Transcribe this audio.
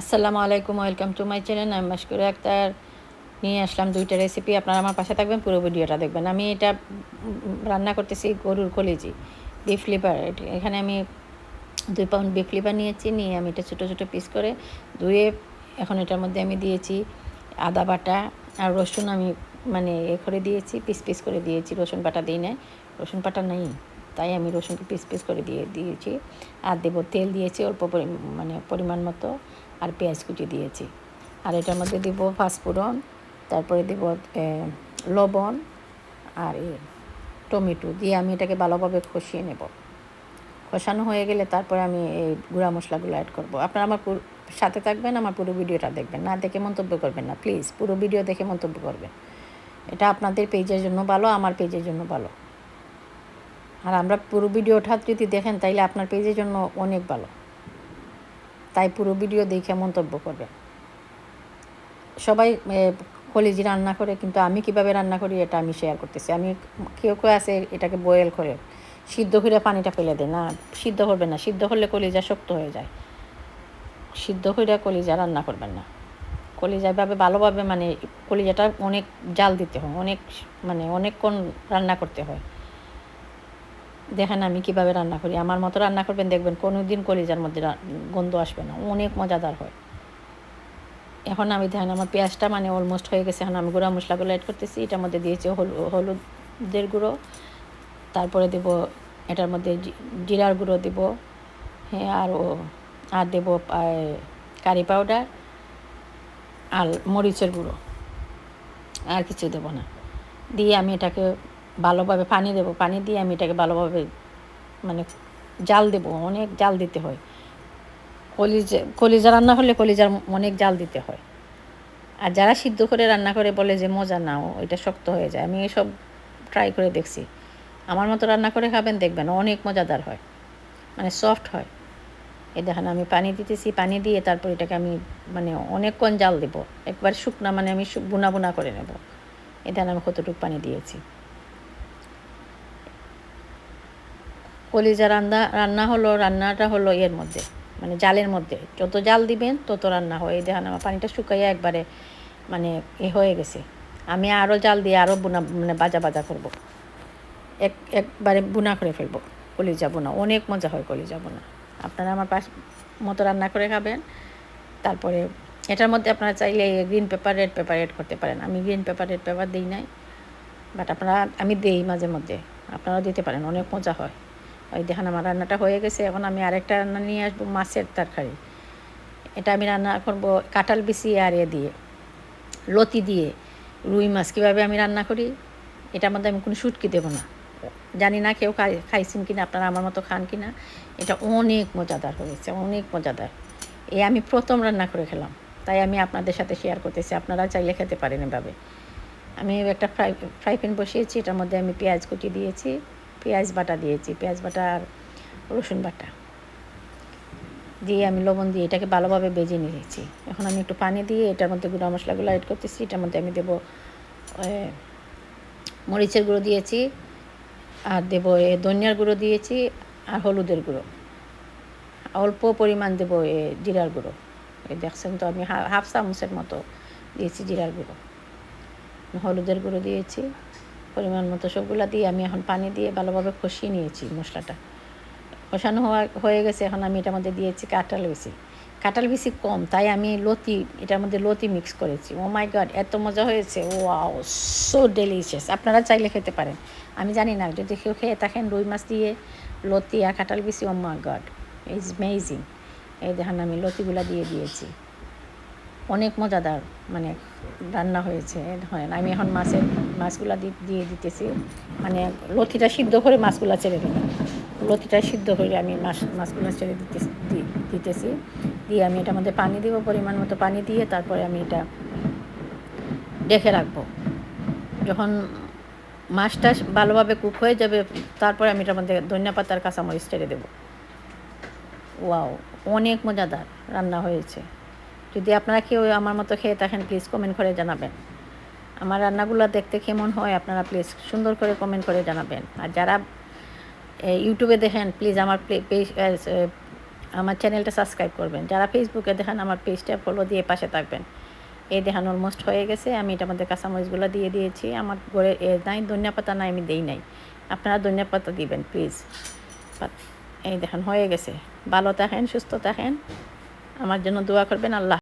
আসসালামু আলাইকুম, welcome to my channel, আমি মাসকুর আক্তার। নিয়ে আসলাম দুইটা রেসিপি আপনারা আমার পাশে থাকবেন, পুরো ভিডিওটা দেখবেন। আমি এটা রান্না করতেছি গরুর কলেজি বিফ লিভার এখানে আমি দুই পাউন্ড বিফ লিভার নিয়েছি, নিয়ে আমি এটা ছোটো ছোটো পিস করে ধুয়ে এখন এটার মধ্যে আমি দিয়েছি আদা বাটা আর রসুন আমি মানে এ করে দিয়েছি পিস পিস করে দিয়েছি। রসুন বাটা দিই নাই, রসুন বাটা নেই। তাই আমি রসুনকে পিস পিস করে দিয়ে দিয়েছি। আর দেবো তেল দিয়েছি অল্প মানে পরিমাণ মতো। আর পেঁয়াজ কুচি দিয়েছি। আর এটার মধ্যে দিব ফাস্টফুডন তারপরে দিব লবণ আর টমেটো দিয়ে আমি এটাকে ভালোভাবে কষিয়ে নেব। কষানো হয়ে গেলে তারপরে আমি এই গুঁড়া মশলাগুলো অ্যাড করব। আপনারা আমার সাথে থাকবেন, আমার পুরো ভিডিওটা দেখবেন। না দেখে মন্তব্য করবেন না প্লিজ পুরো ভিডিও দেখে মন্তব্য করবেন। এটা আপনাদের পেজের জন্য ভালো, আমার পেজের জন্য ভালো। আর আমরা পুরো ভিডিওটা যদি দেখেন, তাইলে আপনার পেজের জন্য অনেক ভালো। তাই পুরো ভিডিও দেখে মন্তব্য করবেন। সবাই কলেজি রান্না করে, কিন্তু আমি কীভাবে রান্না করি, এটা আমি শেয়ার করতেছি। আমি কেউ কেউ আছে, এটাকে বয়েল করে, সিদ্ধ করে পানিটা ফেলে দেয় না, সিদ্ধ করবেন না, সিদ্ধ করলে কলিজা শক্ত হয়ে যায়। সিদ্ধ করে কলিজা রান্না করবেন না। কলিজা এভাবে ভালোভাবে মানে কলিজাটা অনেক জাল দিতে হয়, অনেক মানে অনেকক্ষণ রান্না করতে হয়। দেখেন আমি কীভাবে রান্না করি। আমার মতো রান্না করবেন, দেখবেন কোনো দিন কলিজার মধ্যে গন্ধ আসবে না। অনেক মজাদার হয়। এখন আমি দেখেন আমার পেঁয়াজটা মানে অলমোস্ট হয়ে গেছে। এখন আমি গুঁড়া মশলাগুলো অ্যাড করতেছি। এটার মধ্যে দিয়েছি হলু হলুদের গুঁড়ো। তারপরে দেব এটার মধ্যে জিরার গুঁড়ো দেব। হ্যাঁ আর ও আর দেব কারি পাউডার আর মরিচের গুঁড়ো। আর কিছু দেব না। দিয়ে আমি এটাকে ভালোভাবে পানি দেব, পানি দিয়ে আমি এটাকে ভালোভাবে মানে জাল দেব, অনেক জাল দিতে হয়। কলিজা কলিজা রান্না হলে কলিজার অনেক জাল দিতে হয়। আর যারা সিদ্ধ করে রান্না করে বলে যে, মজা নাও, এটা শক্ত হয়ে যায়, আমি এসব ট্রাই করে দেখছি। আমার মতো রান্না করে খাবেন, দেখবেন অনেক মজাদার হয় মানে সফট হয়। এই দেখেন, আমি পানি দিতেছি, পানি দিয়ে তারপর এটাকে আমি মানে অনেকক্ষণ জাল দেব। একবার শুকনা মানে আমি বুনা বুনা করে নেব। এই দেখেন আমি কতটুকু পানি দিয়েছি। কলিজা রান্না রান্না হলো, রান্নাটা হলো এর মধ্যে মানে জালের মধ্যে। যত জাল দিবেন, তত রান্না হয়। এই দেখেন আমার পানিটা শুকাইয়া একবারে মানে এ হয়ে গেছে। আমি আরও জাল দিয়ে আরও বুনা মানে বাজা বাজা করব। এক, একবারে বুনা করে ফেলব কলিজা বোনা। অনেক মজা হয় কলিজা বোনা। আপনারা আমার পাশ মতো রান্না করে খাবেন। তারপরে এটার মধ্যে আপনারা চাইলে green paper red paper add করতে পারেন। আমি গ্রিন পেপার রেড পেপার দিই নাই বাট আপনারা, আমি দেই মাঝে মধ্যে। আপনারাও দিতে পারেন, অনেক মজা হয়। ওই দেখেন আমার রান্নাটা হয়ে গেছে, এখন আমি আরেকটা রান্না নিয়ে আসব, মাছের তরকারি। এটা আমি রান্না করব কাঁঠাল বিচি আর এ দিয়ে, লতি দিয়ে, রুই মাছ। কীভাবে আমি রান্না করি? এটার মধ্যে আমি কোনো শুটকি দেবো না। জানি না কেউ খাই, খাইছেন কিনা, আপনারা আমার মতো খান কিনা। এটা অনেক মজাদার হয়েছে, অনেক মজাদার। এই আমি প্রথম রান্না করে খেলাম, তাই আমি আপনাদের সাথে শেয়ার করতেছি, আপনারা চাইলে খেতে পারেন এভাবে। আমি একটা ফ্রাই ফ্রাই প্যান বসিয়েছি, এটার মধ্যে আমি পেঁয়াজ কুচি দিয়েছি পেঁয়াজ বাটা দিয়েছি, পেঁয়াজ বাটা আর রসুন বাটা। দিয়ে আমি লবণ দিয়ে এটাকে ভালোভাবে বেজে নিয়েছি। এখন আমি একটু পানি দিয়ে এটার মধ্যে গুঁড়া মশলাগুলো অ্যাড করতেছি, এটার মধ্যে আমি দেবো মরিচের গুঁড়ো দিয়েছি, আর দেবো, এ, ধনিয়ার গুঁড়ো দিয়েছি, আর হলুদের গুঁড়ো। অল্প পরিমাণ দেবো, এ, জিরার গুঁড়ো। দেখছেন তো, আমি হাফ চামচের মতো দিয়েছি জিরার গুঁড়ো। হলুদের গুঁড়ো দিয়েছি। পরিমাণ মতো সবগুলা দিয়ে আমি এখন পানি দিয়ে ভালোভাবে কষিয়ে নিয়েছি মশলাটা। কষানো হওয়া হয়ে গেছে, এখন আমি এটার মধ্যে দিয়েছি কাঁঠাল বিচি। কাঁঠাল বিচি কম, তাই আমি লতি, এটার মধ্যে লতি মিক্স করেছি। ও মাই গড এত মজা হয়েছে। ও সো ডেলিশিয়াস আপনারা চাইলে খেতে পারেন। আমি জানি না, যদি কেউ খেয়ে থাকেন রুই মাছ দিয়ে লতি আর কাঁঠাল বিচি ও মাই গড ইজ মেজিং এই দেখেন আমি লতিগুলা দিয়ে দিয়েছি। অনেক মজাদার মানে রান্না হয়েছে, হয় আমি এখন মাছের, মাছগুলা দিয়ে দিতেছি। মানে লতিটা সিদ্ধ করে মাছগুলো ছেড়ে দিলাম। লতিটা সিদ্ধ করে আমি মাছ, মাছগুলো ছেড়ে দিতেছি, দি- দিতেছি। দিয়ে আমি এটার মধ্যে পানি দেবো, পরিমাণ মতো পানি দিয়ে তারপরে আমি এটা ডেকে রাখব। যখন মাছটা ভালোভাবে কুক হয়ে যাবে, তারপরে আমি এটার মধ্যে ধনিয়া পাতার কাঁচামরিচ ছেড়ে দেবো। ওয়াও, অনেক মজাদার রান্না হয়েছে। যদি আপনারা কেউ আমার মতো খেয়ে থাকেন প্লিজ কমেন্ট করে জানাবেন। আমার রান্নাগুলো দেখতে কেমন হয়, আপনারা প্লিজ সুন্দর করে কমেন্ট করে জানাবেন। আর যারা ইউটিউবে দেখেন প্লিজ আমার পেজ আমার চ্যানেলটা সাবস্ক্রাইব করবেন। যারা ফেসবুকে দেখেন, আমার পেজটা ফলো দিয়ে পাশে থাকবেন। এই দেখান অলমোস্ট হয়ে গেছে, আমি এটা মধ্যে কাঁচামরিচগুলো দিয়ে দিয়েছি। আমার ঘরে নাই ধনিয়া পাতা, নাই আমি দেই নাই। আপনারা ধনিয়া পাতা দিবেন প্লিজ এই দেখেন হয়ে গেছে। ভালো থাকেন, সুস্থ থাকেন। আমার জন্য দোয়া করবেন, আল্লাহ